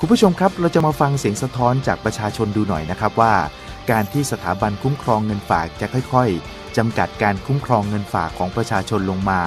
คุณผู้ชมครับ เราจะมาฟังเสียงสะท้อนจากประชาชนดูหน่อยนะครับว่า การที่สถาบันคุ้มครองเงินฝากจะค่อยๆจำกัดการคุ้มครองเงินฝากของประชาชนลงมา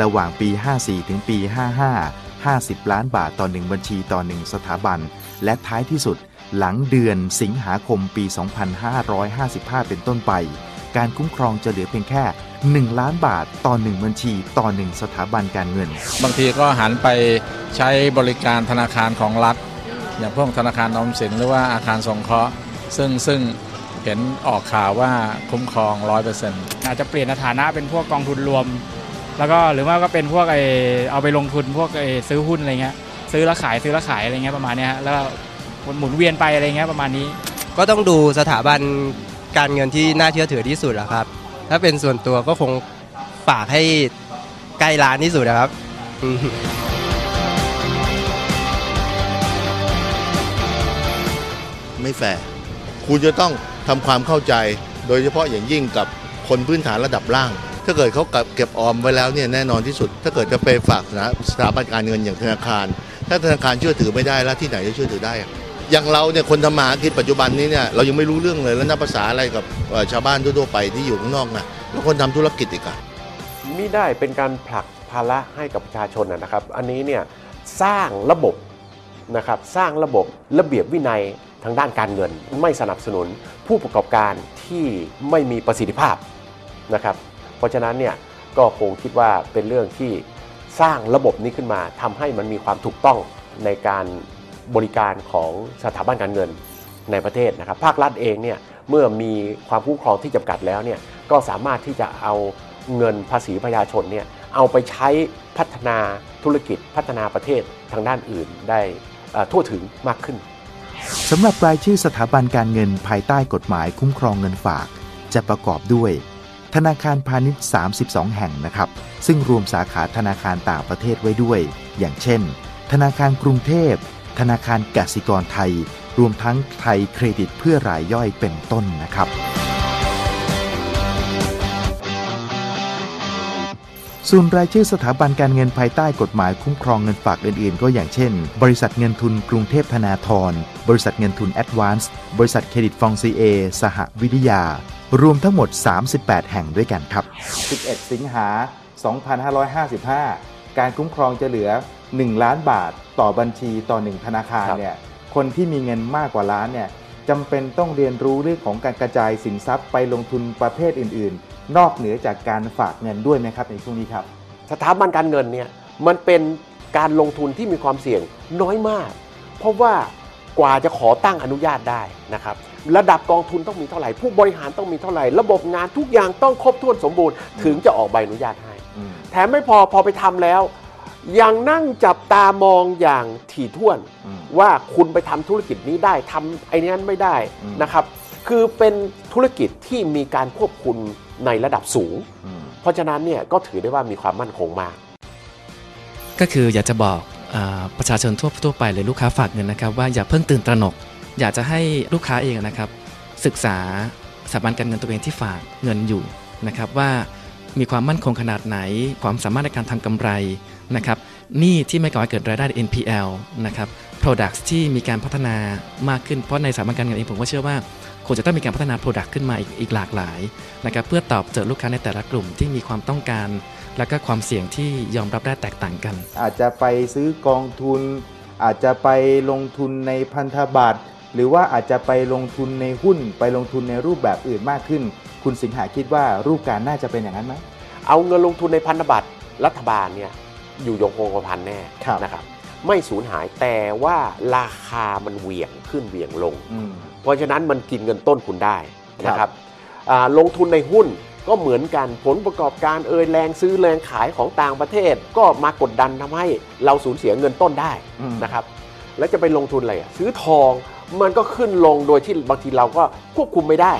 ระหว่างปี 54 ถึงปี 55 50 ล้านบาทต่อหนึ่งบัญชีต่อหนึ่งสถาบัน และท้ายที่สุด หลังเดือนสิงหาคมปี 2555 เป็นต้นไป การคุ้มครองจะเหลือเพียงแค่ 1 ล้านบาทต่อ 1 บัญชีต่อ 1 สถาบันการเงิน บางทีก็หันไปใช้บริการธนาคารของรัฐ อย่างพวกธนาคารออมสินหรือว่าอาคารสงเคราะห์ ซึ่งซึ่งเห็นออกข่าวว่าคุ้มครอง 100%อาจจะเปลี่ยนสถานะเป็นพวกกองทุนรวม แล้วก็หรือว่าก็เป็นพวกไอเอาไปลงทุนพวกไอซื้อหุ้นอะไรเงี้ยซื้อแล้วขายซื้อแล้วขายอะไรเงี้ยประมาณเนี้ยฮะแล้วก็หมุนเวียนไปอะไรเงี้ยประมาณนี้ ก็ต้องดูสถาบันการเงินที่น่าเชื่อถือที่สุดแหละครับ ถ้าเป็นส่วนตัวก็คงฝากให้ใกล้ร้านที่สุดนะครับ ไม่แฟร์คุณจะต้องทำความเข้าใจ โดยเฉพาะอย่างยิ่งกับคนพื้นฐานระดับล่าง ถ้าเกิดเขาเก็บออมไว้แล้วเนี่ยแน่นอนที่สุด ถ้าเกิดจะไปฝากสถาสถาบันการเงินอย่างธนาคาร ถ้าธนาคารเชื่อถือไม่ได้แล้วที่ไหนจะเชื่อถือได้ อย่างเราเนี่ยคนทำมาหากินปัจจุบันนี้เนี่ยเรายังไม่รู้เรื่องเลยแล้วนับภาษาอะไรกับชาวบ้านทั่วๆไปที่อยู่ข้างนอกนะแล้วคนทำธุรกิจอีกอะมิได้เป็นการผลักภาระให้กับประชาชนนะครับ อันนี้เนี่ยสร้างระบบนะครับสร้างระบบระเบียบวินัย ทางด้านการเงิน ไม่สนับสนุนผู้ประกอบการที่ไม่มีประสิทธิภาพนะครับ เพราะฉะนั้นเนี่ยก็คงคิดว่าเป็นเรื่องที่สร้างระบบนี้ขึ้นมาทำให้มันมีความถูกต้องในการบริการของสถาบันการเงินในประเทศนะครับ ภาครัฐเองเนี่ยเมื่อมีความคุ้มครองที่จำกัดแล้วเนี่ยก็สามารถที่จะเอาเงินภาษีประชาชนเนี่ยเอาไปใช้พัฒนาธุรกิจพัฒนาประเทศทางด้านอื่นได้ทั่วถึงมากขึ้น สำหรับรายชื่อสถาบันการเงินภายใต้กฎหมายคุ้มครองเงินฝาก จะประกอบด้วย ธนาคารพาณิชย์ 32 แห่งนะครับ ซึ่งรวมสาขาธนาคารต่างประเทศไว้ด้วย อย่างเช่น ธนาคารกรุงเทพ ธนาคารกสิกรไทย รวมทั้งไทยเครดิตเพื่อรายย่อยเป็นต้นนะครับ ส่วนรายชื่อสถาบันการเงินภายใต้กฎหมายคุ้มครองเงินฝากอื่นๆ ก็อย่างเช่น บริษัทเงินทุนกรุงเทพธนาธรบริษัทเงินทุนแอดวานซ์บริษัทเครดิตฟองซีเอสหวิทยา รวมทั้งหมด 38 แห่งด้วยกันครับ 11 สิงหา 2555 การคุ้มครองจะเหลือ 1 ล้านบาทต่อบัญชีต่อ 1 ธนาคารครับเนี่ยคนที่มีเงินมากกว่าล้านเนี่ยจำเป็นต้องเรียนรู้เรื่องของการกระจายสินทรัพย์ไปลงทุนประเภทอื่น ๆ นอกเหนือจากการฝากเงินด้วยไหมครับในช่วงนี้ครับ สถาบันการเงินเนี่ยมันเป็นการลงทุนที่มีความเสี่ยงน้อยมาก เพราะว่ากว่าจะขอตั้งอนุญาตได้นะครับระดับกองทุนต้องมีเท่าไหร่ ผู้บริหารต้องมีเท่าไหร่ ระบบงานทุกอย่างต้องครบถ้วนสมบูรณ์ถึงจะออกใบอนุญาตให้ แถมไม่พอพอไปทำแล้ว ยังนั่งจับตามองอย่างถี่ถ้วนอืมว่าคุณไปทำธุรกิจนี้ได้ทำไอ้นั้นไม่ได้อืมนะครับ คือเป็นธุรกิจที่มีการควบคุม ในระดับสูงอืมเพราะฉะนั้นเนี่ยก็ถือได้ว่ามีความมั่นคงมาก ก็คืออยากจะบอกอาประชาชนทั่วทั่วไปเลยลูกค้าฝากเงินนะครับว่าอย่าเพิ่งตื่นตระหนก อยากจะให้ลูกค้าเองนะครับ ศึกษาสถาบันการเงินตัวเองที่ฝากเงินอยู่นะครับว่ามีความมั่นคงขนาดไหน ความสามารถในการทำกำไรนะครับหนี้ที่ไม่ก่อให้เกิดรายได้ NPL นะครับ Products ที่มีการพัฒนามากขึ้นเพราะในสถาบันการเงินเองผมก็เชื่อว่าคงจะต้องมีการพัฒนา Product ขึ้นมาอีกอีกหลากหลายนะครับเพื่อตอบโจทย์ลูกค้าในแต่ละกลุ่มที่มีความต้องการ และก็ความเสี่ยงที่ยอมรับได้แตกต่างกัน อาจจะไปซื้อกองทุน อาจจะไปลงทุนในพันธบัตรหรือว่าอาจจะไปลงทุนในหุ้น ไปลงทุนในรูปแบบอื่นมากขึ้น คุณสิงหาคิดว่ารูปการน่าจะเป็นอย่างนั้นไหมเอาเงินลงทุนในพันธบัตรรัฐบาลเนี่ยอยู่ยงคงกระพันแน่ครับนะครับ ไม่สูญหายแต่ว่าราคามันเหวี่ยงขึ้นเหวี่ยงลงอืมเพราะฉะนั้นมันกินเงินต้นคุณได้นะคครัรับบอ่าลงทุนในหุ้นก็เหมือนกันผลประกอบการเอ่ยแรงซื้อแรงขายของต่างประเทศ ก็มากดดันทำให้เราสูญเสียเงินต้นได้อืมนะครับแล้วจะไปลงทุนอะไรอะซื้อทองมันก็ขึ้นลงโดยที่บางทีเราก็ควบคุมไม่ได้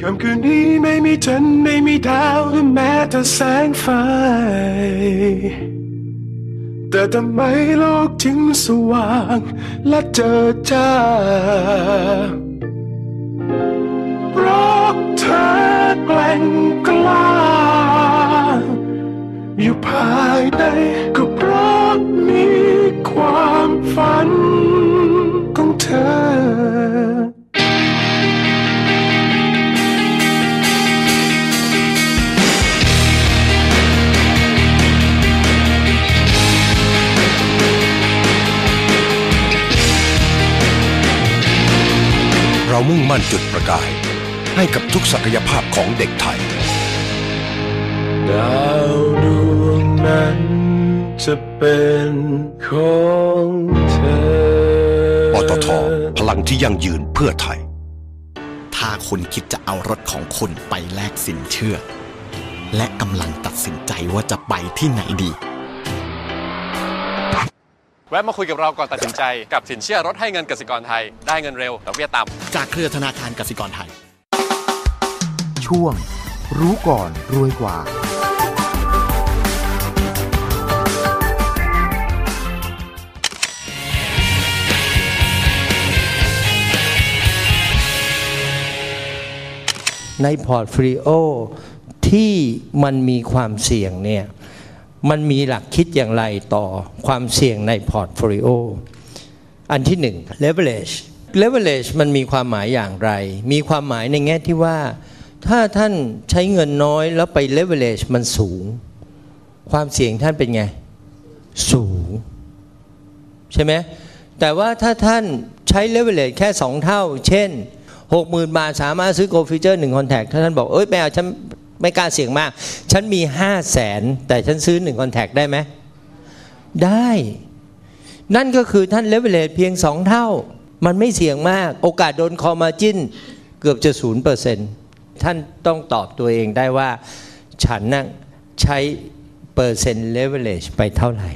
ค่ำคืนนี้ไม่มีจันทร์ไม่มีดาวหรือแม้แต่แสงไฟ แต่ทำไมโลกถึงสว่างและเจอจ้าเพราะเธอแกล้งกล้า เรามุ่งมั่นจุดประกาย ให้กับทุกศักยภาพของเด็กไทย ดาวดวงนั้นจะเป็นของเธอ ปตท พลังที่ยั่งยืนเพื่อไทย ถ้าคุณคิดจะเอารถของคุณไปแลกสินเชื่อ และกำลังตัดสินใจว่าจะไปที่ไหนดี แวะมาคุยกับเราก่อนตัดสินใจกับสินเชื่อรถให้เงินกสิกรไทย ได้เงินเร็วดอกเบี้ยต่ำจากเครือธนาคารกสิกรไทย ช่วง รู้ก่อนรวยกว่า ในพอร์ตฟลิโอที่มันมีความเสี่ยงเนี่ย มันมีหลักคิดอย่างไรต่อความเสี่ยงในพอร์ตโฟลิโออันที่หนึ่ง leverage leverage มันมีความหมายอย่างไร มีความหมายในแง่ที่ว่า ถ้าท่านใช้เงินน้อยแล้วไป leverage มันสูง ความเสี่ยงท่านเป็นไง สูง ใช่ไหมแต่ว่าถ้าท่านใช้ leverage แค่ 2 เท่า เช่น 60,000 บาทสามารถซื้อ Gold Feature 1 Contact ถ้าท่านบอก เอ้ยไม่เอาฉัน ไม่กล้าเสี่ยงมาก ฉันมี5 0 0แสนแต่ฉันซื้อ1 Contact ได้ไหม ได้ นั่นก็คือท่าน leverage เพียง2เท่า มันไม่เสี่ยงมาก โอกาสโดนคอมาจินเกือบจะ0%ท่านต้องตอบตัวเองได้ว่า ฉันนั่งใช้เปอร์เซ็นต์ leverage ไปเท่าไหร่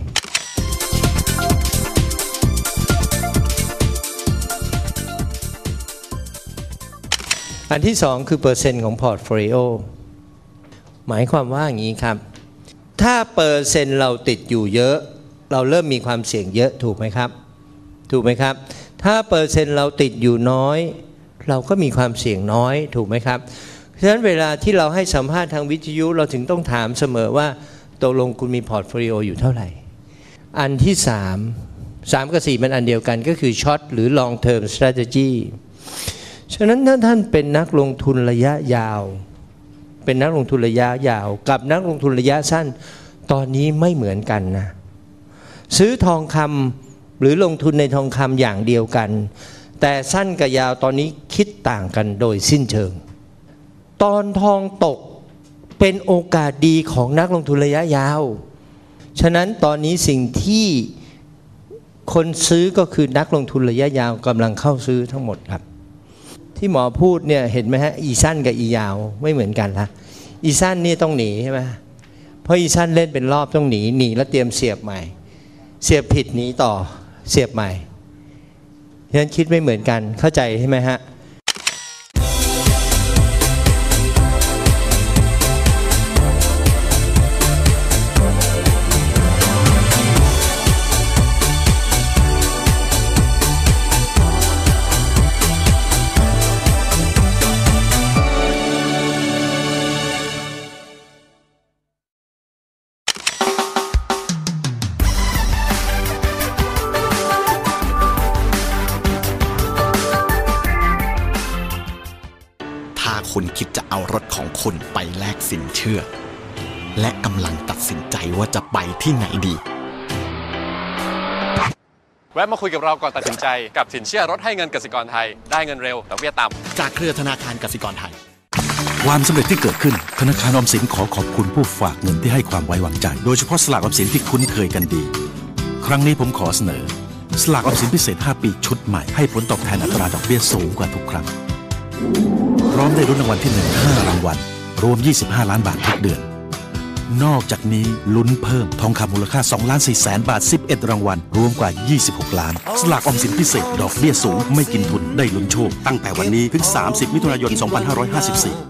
อันที่สองคือเปอร์เซ็นต์ของพอร์ตโฟลิโอ หมายความว่าอย่างนี้ครับ ถ้าเปอร์เซ็นต์เราติดอยู่เยอะ เราเริ่มมีความเสี่ยงเยอะถูกไหมครับ ถูกไหมครับ ถ้าเปอร์เซ็นต์เราติดอยู่น้อย เราก็มีความเสี่ยงน้อยถูกไหมครับฉะนั้นเวลาที่เราให้สัมภาษณ์ทางวิทยุเราถึงต้องถามเสมอว่าตกลงคุณมีพอร์ตโฟลิโออยู่เท่าไหร่ อันที่สามสามกับสี่มันอันเดียวกันก็คือช็อตหรือ long term strategy ฉะนั้นถ้าท่านเป็นนักลงทุนระยะยาว เป็นนักลงทุนระยะยาว กับนักลงทุนระยะสั้น ตอนนี้ไม่เหมือนกันนะ ซื้อทองคำหรือลงทุนในทองคำอย่างเดียวกัน แต่สั้นกับยาวตอนนี้คิดต่างกันโดยสิ้นเชิง ตอนทองตกเป็นโอกาสดีของนักลงทุนระยะยาว ฉะนั้นตอนนี้สิ่งที่คนซื้อก็คือนักลงทุนระยะยาวกำลังเข้าซื้อทั้งหมดครับ ที่หมอพูดเนี่ยเห็นไหมฮะอีสั้นกับอียาวไม่เหมือนกันละอีสั้นนี่ต้องหนีใช่ไหมเพราะอีสั้นเล่นเป็นรอบต้องหนีหนีแล้วเตรียมเสียบใหม่ เสียบผิดหนีต่อเสียบใหม่ฉะนั้นคิดไม่เหมือนกันเข้าใจใช่ไหมฮะ คุณไปแลกสินเชื่อ และกำลังตัดสินใจว่าจะไปที่ไหนดี แวะมาคุยกับเราก่อนตัดสินใจกับสินเชื่อรถให้เงินกสิกรไทย ได้เงินเร็วดอกเบี้ยต่ำจากเครือธนาคารกสิกรไทย ความสำเร็จที่เกิดขึ้น ธนาคารออมสินขอขอบคุณผู้ฝากเงินที่ให้ความไว้วางใจ โดยเฉพาะสลากออมสินที่คุ้นเคยกันดี ครั้งนี้ผมขอเสนอ สลากออมสินพิเศษ 5 ปีชุดใหม่ให้ผลตอบแทนอัตราดอกเบี้ยสูงกว่าทุกครั้ง พร้อมได้รุ้นรางวัลที่ 1 5 รางวัล รวม 25 ล้านบาททุกเดือน นอกจากนี้ลุ้นเพิ่มทองคำมูลค่า2ล้าน4แสนบาท 11 รางวัล รวมกว่า 26 ล้าน สลากออมสินพิเศษ ดอกเบี้ยสูง ไม่กินทุน ได้ลุ้นโชค ตั้งแต่วันนี้ถึง 30 มิถุนายน 2554